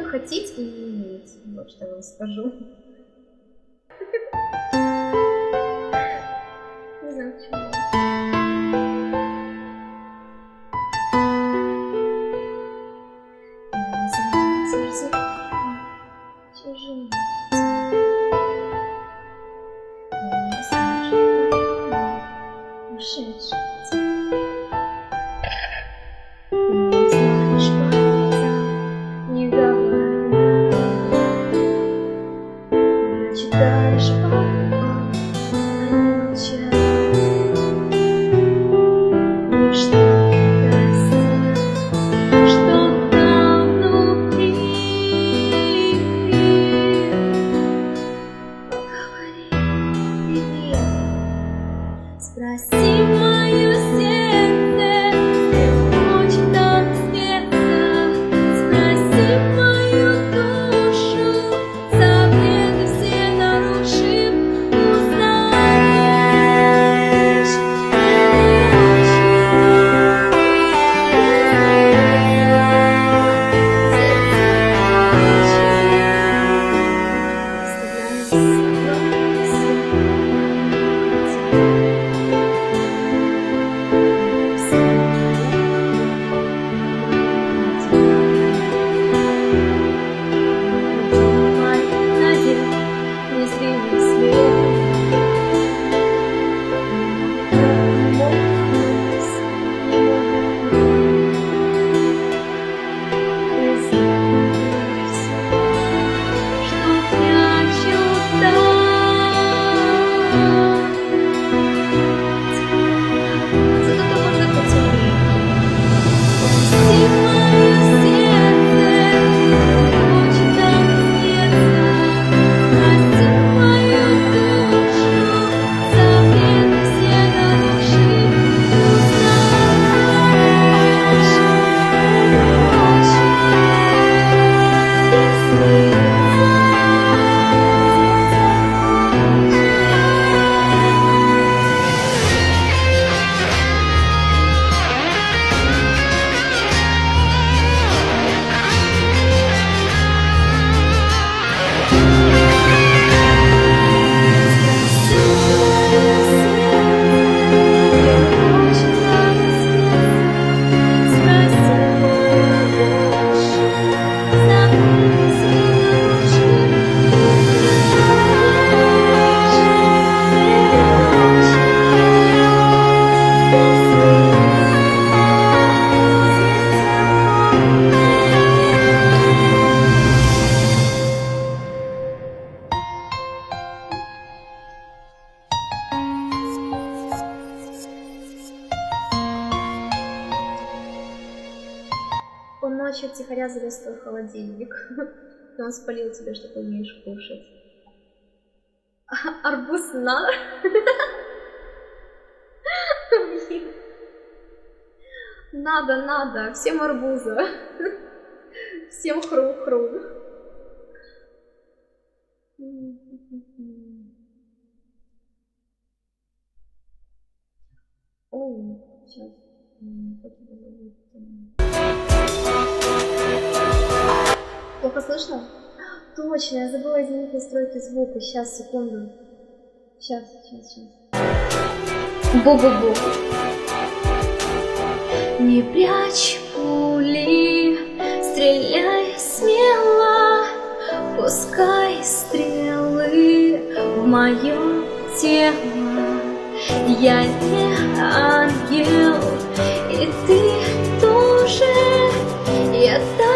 сильно хотеть и не иметь. Вот что я вам скажу. Не знаю, почему. он спалил тебе, что ты умеешь кушать. А- Арбуз на... Надо, надо. Всем арбуза. Всем хрум-хрум. Оу, сейчас. Как его зовут? Плохо слышно? Точно, я забыла изменить настройки звука. Сейчас, секунду. Сейчас, сейчас, сейчас. Бу-бу-бу. Не прячь пули, стреляй смело, пускай стрелы в мое тело. Я не ангел, и ты тоже. Я так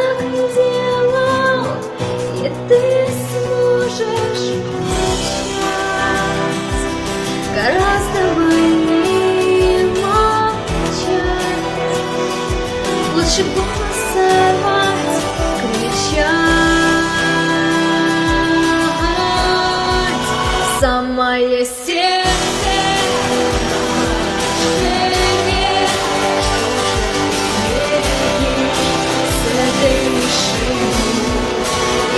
Лучше голос сорвать, кричать. Самое сердце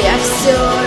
я все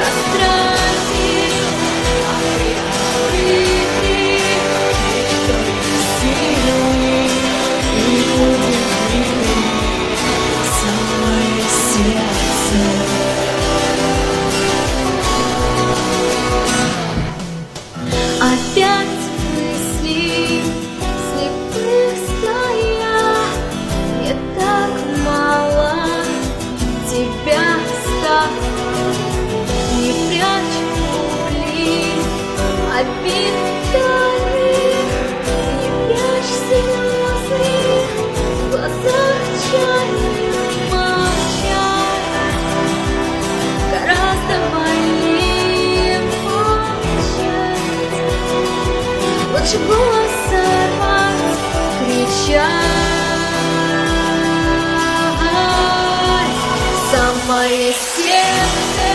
Самое сердце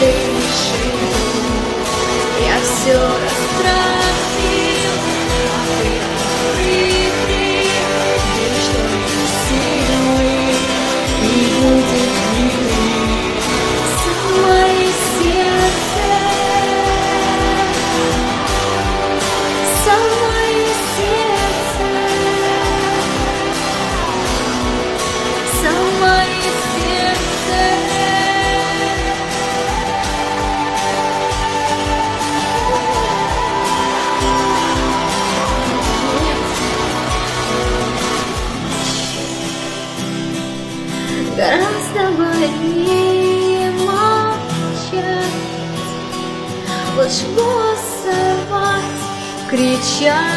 мишенью Я все кричать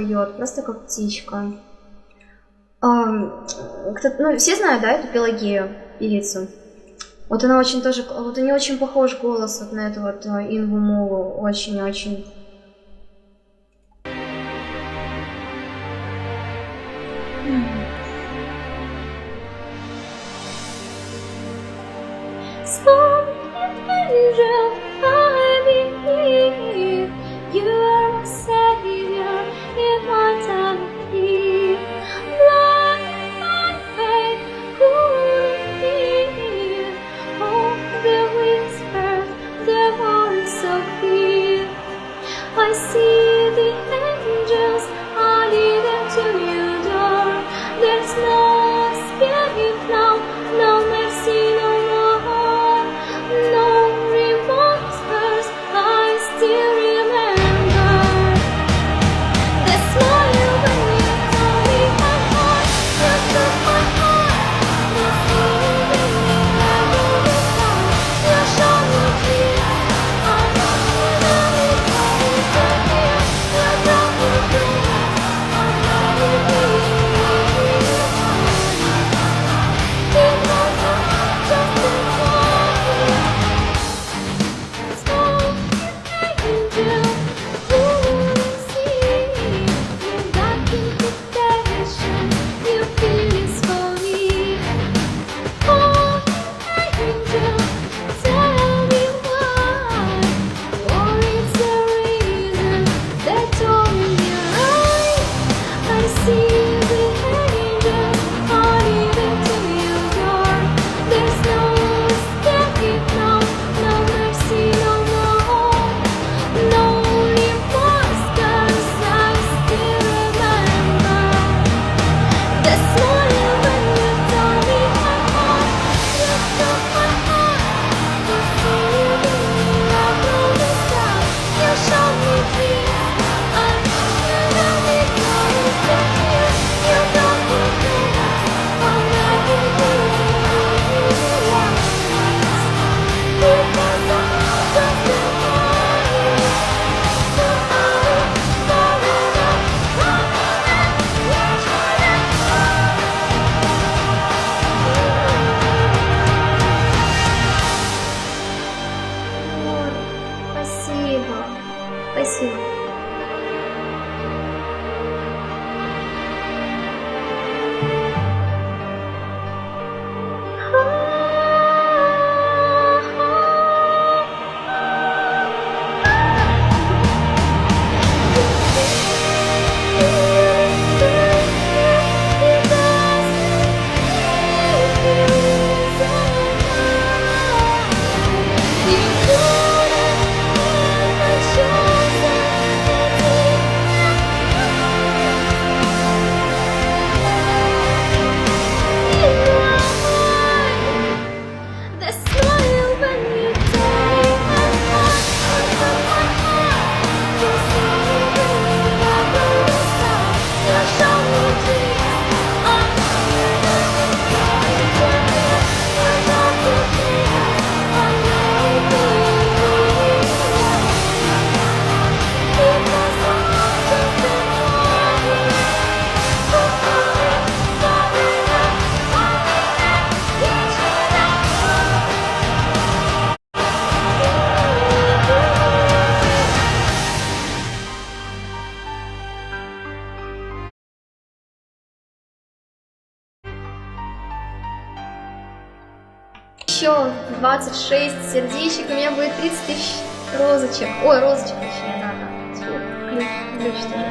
поет, просто как птичка. Ам, кто- ну, все знают, да, эту Пелагею, певицу? Вот она очень тоже, вот у нее очень похож голос вот на эту вот э, Инву Мулу, очень-очень. еще 26 сердечек, у меня будет 30 тысяч розочек. Ой, розочек точнее надо. Тьфу, ключ, ключ тоже.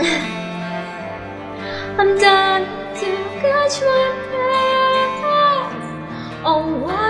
I'm done to catch my breath. Oh, wow.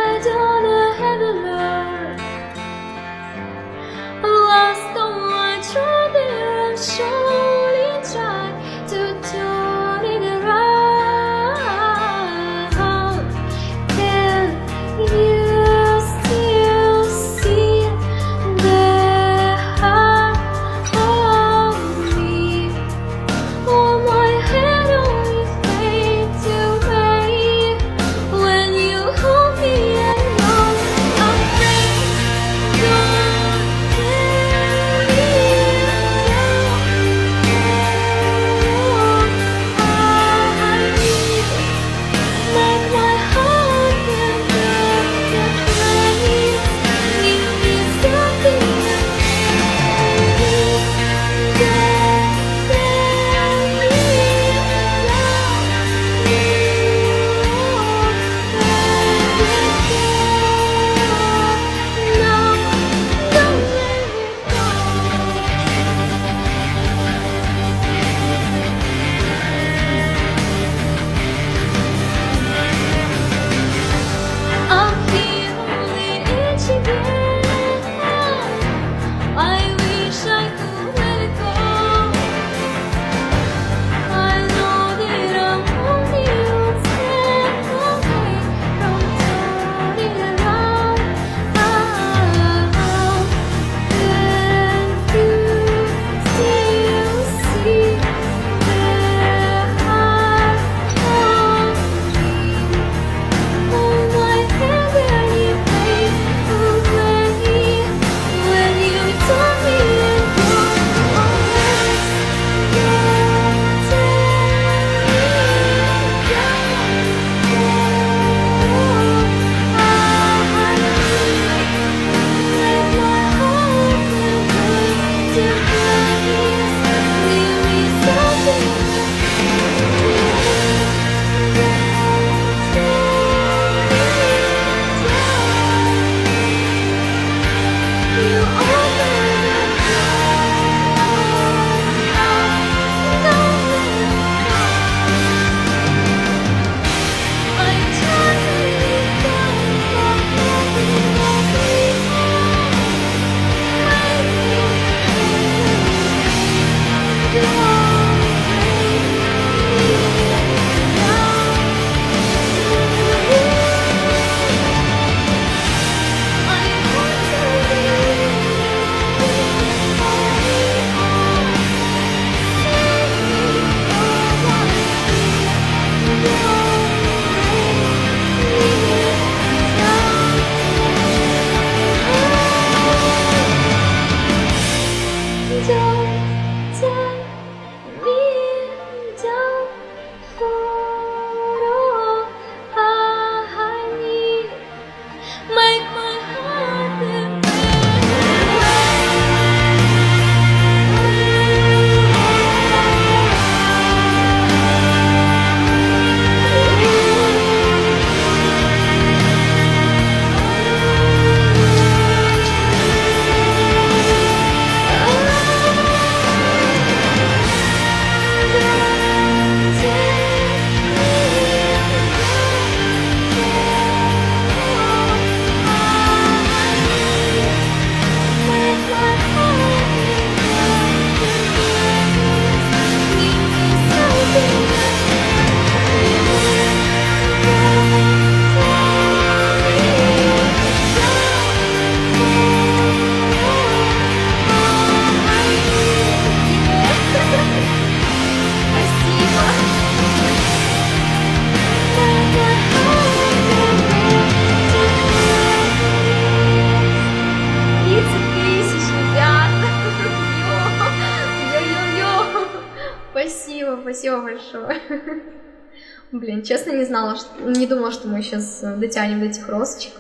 Блин, честно не знала, что, не думала, что мы сейчас дотянем до этих розочек.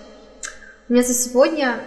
У меня за сегодня